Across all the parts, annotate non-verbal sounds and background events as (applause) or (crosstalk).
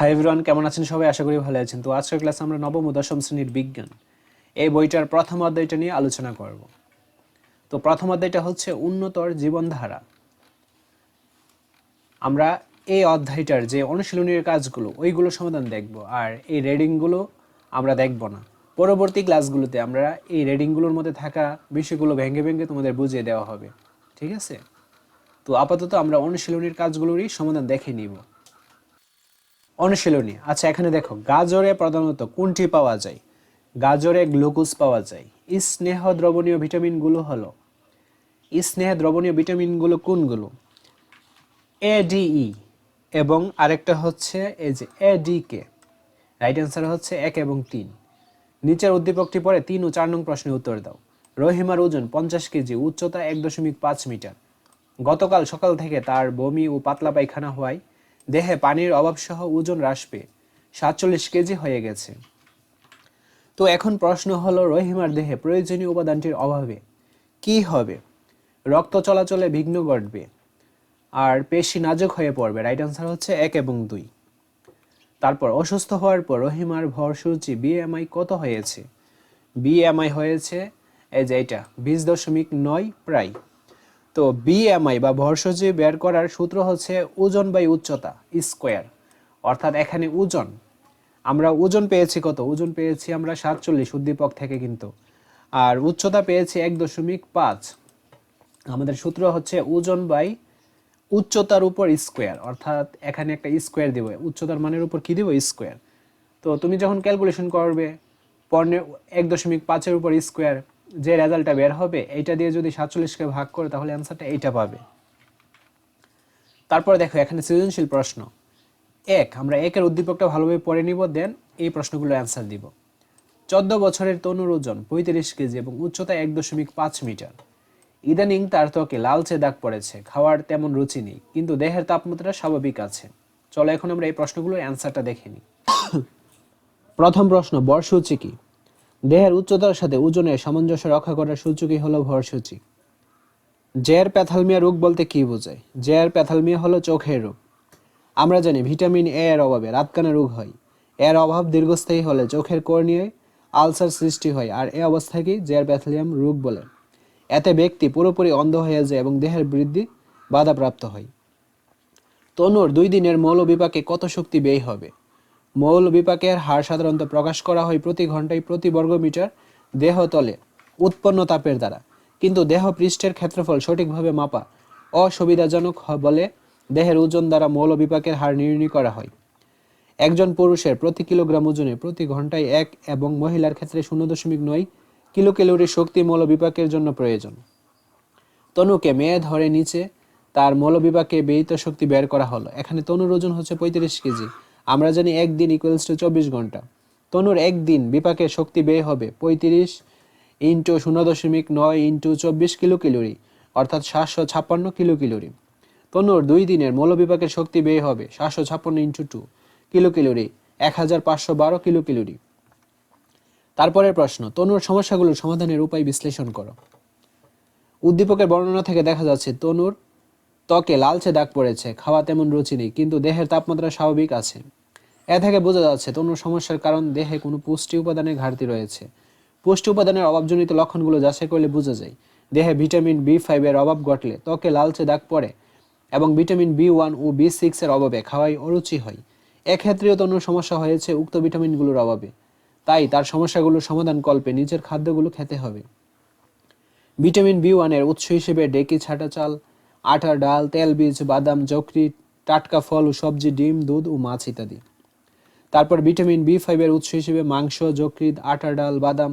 Hi everyone কেমন আছেন সবাই? আশা করি ভালো আছেন। তো আজকের ক্লাসে আমরা নবম ও দশম শ্রেণির বিজ্ঞান। এই বইটার প্রথম অধ্যায়টা নিয়ে আলোচনা করব। তো প্রথম অধ্যায়টা হচ্ছে উন্নতর জীবনধারা। আমরা এই অধ্যায়টার যে অনুশীলনীর কাজগুলো, ওইগুলো সমাধান দেখব আর এই রেডিংগুলো আমরা দেখব না। পরবর্তী ক্লাসগুলোতে আমরা এই রেডিংগুলোর মধ্যে থাকা বিষয়গুলো ভেঙে ভেঙে তোমাদের বুঝিয়ে দেওয়া হবে। ঠিক আছে? তো আপাতত আমরা অনুশীলনীর কাজগুলোরই সমাধান দেখে নিব। অনুশীলনী। আচ্ছা এখানে দেখো, গাজরে প্রধানত কোনটি পাওয়া যায়? গাজরে গ্লুকোজ পাওয়া যায়। স্নেহ দ্রবণীয় ভিটামিনগুলো হলো স্নেহ দ্রবণীয় ভিটামিনগুলো কোনগুলো? এডিই এবং আরেকটা হচ্ছে এই যে এডিকে রাইট অ্যান্সার হচ্ছে এক এবং তিন। নিচের উদ্দীপকটি পরে তিন ও চার নং প্রশ্নের উত্তর দাও। রহিমার ওজন পঞ্চাশ কেজি, উচ্চতা এক দশমিক পাঁচ মিটার। গতকাল সকাল থেকে তার বমি ও পাতলা পায়খানা হওয়ায় দেহে পানির অভাবসহ ওজন হ্রাস পেয়ে সাতচল্লিশ কেজি হয়ে গেছে। তো এখন প্রশ্ন হলো, রহিমার দেহে প্রয়োজনীয় উপাদানটির অভাবে কি হবে? রক্ত চলাচলে বিঘ্ন ঘটবে আর পেশি নাজুক হয়ে পড়বে। রাইট আনসার হচ্ছে এক এবং দুই। তারপর, অসুস্থ হওয়ার পর রহিমার ভরসূচি বিএমআই কত হয়েছে? বিএমআই হয়েছে, এই যে এটা বিশ দশমিক নয় প্রায়। তো বিএমআই বা ভরসূচি বের করার সূত্র হচ্ছে ওজন বাই উচ্চতা, স্কোয়ার। অর্থাৎ এখানে ওজন, আমরা ওজন পেয়েছি কত? ওজন পেয়েছি আমরা সাতচল্লিশ উদ্দীপক থেকে কিন্তু। আর উচ্চতা পেয়েছি এক দশমিক পাঁচ। আমাদের সূত্র হচ্ছে ওজন বাই উচ্চতার উপর স্কোয়ার। অর্থাৎ এখানে একটা স্কোয়ার দিব। উচ্চতার মানের উপর কি দিব? স্কোয়ার। তো তুমি যখন ক্যালকুলেশন করবে, পণ্যের এক দশমিক পাঁচের উপর স্কোয়ার যে রেজাল্টটা বের হবে, এইটা দিয়ে যদি সাতচল্লিশকে ভাগ করে, তাহলে অ্যান্সারটা এইটা পাবে। তারপরে দেখো, এখানে সৃজনশীল প্রশ্ন। এক, আমরা একের উদ্দীপকটা ভালোভাবে পড়ে নিব দেন এই প্রশ্নগুলো অ্যান্সার দিব। চোদ্দ বছরের তনুর ওজন পঁয়ত্রিশ কেজি এবং উচ্চতা এক দশমিক পাঁচ মিটার। ইদানিং তার ত্বকে লালচে দাগ পড়েছে, খাওয়ার তেমন রুচি নেই, কিন্তু দেহের তাপমাত্রা স্বাভাবিক আছে। চলো এখন আমরা এই প্রশ্নগুলোর অ্যান্সারটা দেখে নিই। (coughs) প্রথম প্রশ্ন, বর্ষসূচি কি? দেহের উচ্চতার সাথে ওজনের সামঞ্জস্য রক্ষা করার সূচকই হলো ভরসূচি জের প্যাথালমিয়া রোগ বলতে কি বোঝায়? জের প্যাথালমিয়া হলো চোখের রোগ। আমরা জানি ভিটামিন এ এর অভাবে রাতকানা রোগ হয়। এর অভাব দীর্ঘস্থায়ী হলে চোখের কর্নিয়ায় আলসার সৃষ্টি হয় আর এ অবস্থাকে জের প্যাথালিয়াম রোগ বলে। এতে ব্যক্তি পুরোপুরি অন্ধ হয়ে যায় এবং দেহের বৃদ্ধি বাধাপ্রাপ্ত হয়। তনুর দুই দিনের মৌল বিপাকে কত শক্তি ব্যয় হবে? মৌল বিপাকের হার সাধারণত প্রকাশ করা হয় প্রতি ঘন্টায় প্রতি বর্গমিটার দেহতলে উৎপন্ন তাপের দ্বারা। কিন্তু দেহ পৃষ্ঠের ক্ষেত্রফল সঠিকভাবে মাপা অসুবিধাজনক বলে দেহের ওজন দ্বারা মৌল বিপাকের হার নির্ণয় করা হয়। একজন পুরুষের প্রতি কিলোগ্রাম ওজনে প্রতি ঘন্টায় এক এবং মহিলার ক্ষেত্রে শূন্য দশমিক নয় কিলো ক্যালোরি শক্তি মৌল বিপাকের জন্য প্রয়োজন। তনুকে মেয়ে ধরে নিচে তার মৌলবিপাকে ব্যয়িত শক্তি বের করা হলো। এখানে তনুর ওজন হচ্ছে পঁয়ত্রিশ কেজি। আমরা জানি একদিন ইকুয়ালস টু চব্বিশ ঘণ্টা। তনুর একদিন বিপাকের শক্তি ব্যয় হবে পঁয়ত্রিশ ইন্টু শূন্য দশমিক নয় ইন্টু চব্বিশ কিলো ক্যালোরি অর্থাৎ সাতশো ছাপ্পান্ন কিলো ক্যালোরি তনুর দুই দিনের মৌলবিপাকের শক্তি ব্যয় হবে সাতশো ছাপ্পান্ন ইন্টু টু কিলো ক্যালোরি এক হাজার পাঁচশো বারো কিলো ক্যালোরি তারপরের প্রশ্ন, তনুর সমস্যাগুলোর সমাধানের উপায় বিশ্লেষণ করো। উদ্দীপকের বর্ণনা থেকে দেখা যাচ্ছে তনুর ত্বকে লালচে দাগ পড়েছে, খাওয়া তেমন রুচি নেই, কিন্তু দেহের তাপমাত্রা স্বাভাবিক আছে। এ থেকে বোঝা যাচ্ছে তনুর সমস্যার কারণ দেহে কোনো পুষ্টি উপাদানের ঘাটতি রয়েছে। পুষ্টি উপাদানের অভাবজনিত লক্ষণগুলো যাচাই করলে বোঝা যায়, দেহে ভিটামিন বি ফাইভের অভাব ঘটলে ত্বকে লালচে দাগ পড়ে এবং ভিটামিন বি ওয়ান ও বি সিক্সের অভাবে খাওয়াই অরুচি হয়। এক্ষেত্রেও তনুর সমস্যা হয়েছে উক্ত ভিটামিনগুলোর অভাবে। তাই তার সমস্যাগুলোর সমাধান কল্পে নিজের খাদ্যগুলো খেতে হবে। ভিটামিন বি ওয়ানের উৎস হিসেবে ডেকি ছাটা চাল আটা ডাল, তেল, বীজ, বাদাম, যকৃৎ, টাটকা ফল ও সবজি, ডিম, দুধ ও মাছ ইত্যাদি। তারপর ভিটামিন বি ফাইভের উৎস হিসেবে মাংস, যকৃৎ আটা ডাল, বাদাম,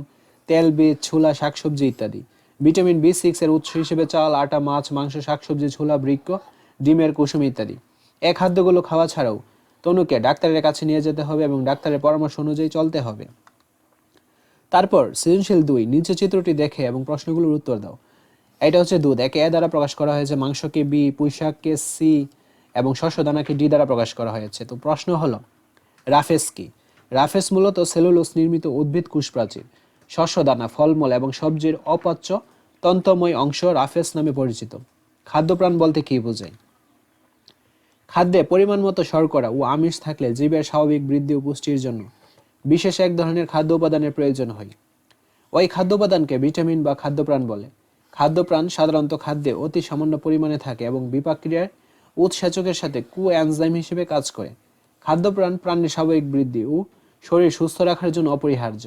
তেল, বীজ, ছোলা, শাকসবজি ইত্যাদি। ভিটামিন বি সিক্স এর উৎস হিসেবে চাল, আটা, মাছ, মাংস, শাকসবজি, ছোলা, বৃক্ষ, ডিমের কুসুম ইত্যাদি। এই খাদ্যগুলো খাওয়া ছাড়াও তনুকে ডাক্তারের কাছে নিয়ে যেতে হবে এবং ডাক্তারের পরামর্শ অনুযায়ী চলতে হবে। তারপর সৃজনশীল দুই, নিচে চিত্রটি দেখে এবং প্রশ্নগুলোর উত্তর দাও। এটা হচ্ছে দুধ। একে এ দ্বারা প্রকাশ করা হয়েছে মাংসকে বি, পুঁইশাককে সি এবং শস্য দানাকে ডি দ্বারা প্রকাশ করা হয়েছে। তো প্রশ্ন হলো, রাফেস কি? রাফেস মূলত সেলুলোস নির্মিত উদ্ভিদ কুশপ্রাচীর। শস্য দানা, ফলমূল এবং সবজির অপাচ্য তন্তময় অংশ রাফেস নামে পরিচিত। খাদ্যপ্রাণ বলতে কি বোঝায়? খাদ্যে পরিমাণ মতো শর্করা ও আমিষ থাকলে জীবের স্বাভাবিক বৃদ্ধি ও পুষ্টির জন্য বিশেষ এক ধরনের খাদ্য উপাদানের প্রয়োজন হয়। ওই খাদ্য উপাদানকে ভিটামিন বা খাদ্যপ্রাণ বলে। খাদ্যপ্রাণ সাধারণত খাদ্যে অতি সামান্য পরিমাণে থাকে এবং বিপাক ক্রিয়ার উৎসেচকের সাথে কু এনজাইম হিসেবে কাজ করে। খাদ্যপ্রাণ প্রাণীর স্বাভাবিক বৃদ্ধি ও শরীর সুস্থ রাখার জন্য অপরিহার্য।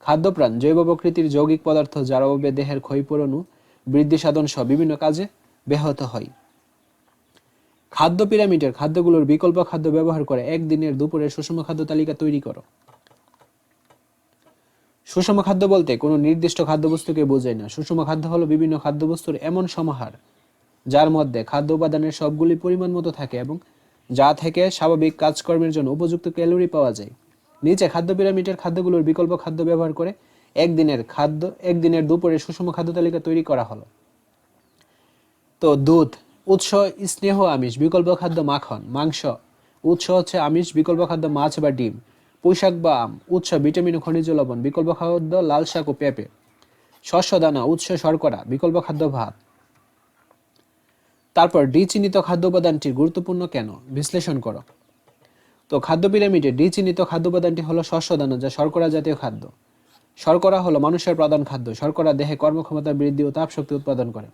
খাদ্যপ্রাণ, জৈব প্রকৃতির যৌগিক পদার্থ যার অভাবে দেহের ক্ষয়পূরণ বৃদ্ধি সাধন সহ বিভিন্ন কাজে ব্যাহত হয়। খাদ্য পিরামিডের খাদ্যগুলোর বিকল্প খাদ্য ব্যবহার করে একদিনের দুপুরের সুষম খাদ্য তালিকা তৈরি করো। সুষম খাদ্য বলতে কোনো নির্দিষ্ট খাদ্যবস্তুকে বোঝায় না। সুষম খাদ্য হলো বিভিন্ন খাদ্যবস্তুর এমন সমাহার, যার মধ্যে খাদ্য উপাদানের সবগুলি পরিমাণ মতো থাকে এবং যা থেকে স্বাভাবিক কাজকর্মের জন্য উপযুক্ত ক্যালোরি পাওয়া যায়। নিচে খাদ্য পিরামিডের খাদ্যগুলোর বিকল্প খাদ্য ব্যবহার করে একদিনের খাদ্য, একদিনের দুপুরে সুষম খাদ্য তালিকা তৈরি করা হলো। তো দুধ, উৎস, স্নেহ, আমিষ, বিকল্প খাদ্য মাখন, মাংস, উৎস হচ্ছে আমিষ, বিকল্প খাদ্য মাছ বা ডিম। পুঁইশাক বা আম উৎস, ভিটামিন ও খনিজ লবণ, বিকল্প খাদ্য, লাল শাক ও পেঁপে। শস্য, দানা, উৎস, শর্করা, বিকল্প খাদ্য, ভাত। তারপর ডি চিহ্নিত খাদ্য উপাদানটি গুরুত্বপূর্ণ কেন? বিশ্লেষণ করো। তো খাদ্য পিরামিডে ডি চিহ্নিত খাদ্য উপাদানটি হলো শস্য, দানা, যা শর্করা জাতীয় খাদ্য। শর্করা হলো মানুষের প্রধান খাদ্য। শর্করা দেহে কর্মক্ষমতা বৃদ্ধি ও তাপ শক্তি উৎপাদন করে।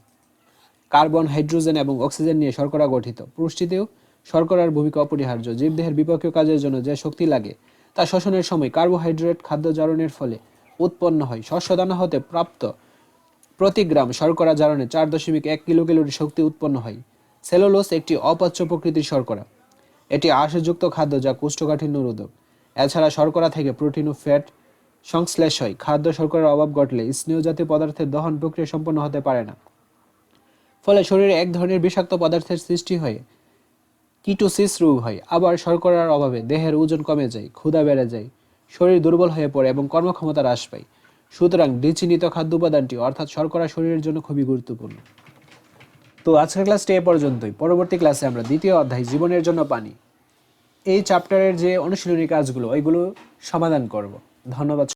কার্বন, হাইড্রোজেন এবং অক্সিজেন নিয়ে শর্করা গঠিত। পুষ্টিতেও শর্করার ভূমিকা অপরিহার্য। জীবদেহের বিপক্ষীয় কাজের জন্য যে শক্তি লাগে তা শোষণের সময় কার্বোহাইড্রেট খাদ্য জারণের ফলে উৎপন্ন হয়। শস্যদানা হতে প্রাপ্ত প্রতি গ্রাম শর্করা জারণে চার দশমিক এক কিলো ক্যালোরি শক্তি উৎপন্ন হয়। সেলুলোস একটি অপাচ্য প্রকৃতির শর্করা। এটি আঁশযুক্ত খাদ্য যা কোষ্ঠকাঠিন্য রোধক। এছাড়া শর্করা থেকে প্রোটিন ও ফ্যাট সংশ্লেষ হয়। খাদ্য শর্করার অভাব ঘটলে স্নেহ জাতীয় পদার্থের দহন প্রক্রিয়া সম্পন্ন হতে পারে না। ফলে শরীরে এক ধরনের বিষাক্ত পদার্থের সৃষ্টি হয়ে। কিটোসিস রোগ হয়, আবার শর্করার অভাবে দেহের ওজন কমে যায়, ক্ষুধা বেড়ে যায়, শরীর দুর্বল হয়ে পড়ে এবং কর্মক্ষমতা হ্রাস পায়। সুতরাং ডিচিনিত খাদ্য উপাদানটি অর্থাৎ শর্করা শরীরের জন্য খুবই গুরুত্বপূর্ণ। তো আজকের ক্লাসটি এ পর্যন্তই। পরবর্তী ক্লাসে আমরা দ্বিতীয় অধ্যায়, জীবনের জন্য পানি। এই চ্যাপ্টারের যে অনুশীলনী কাজগুলো, ওইগুলো সমাধান করব। ধন্যবাদ।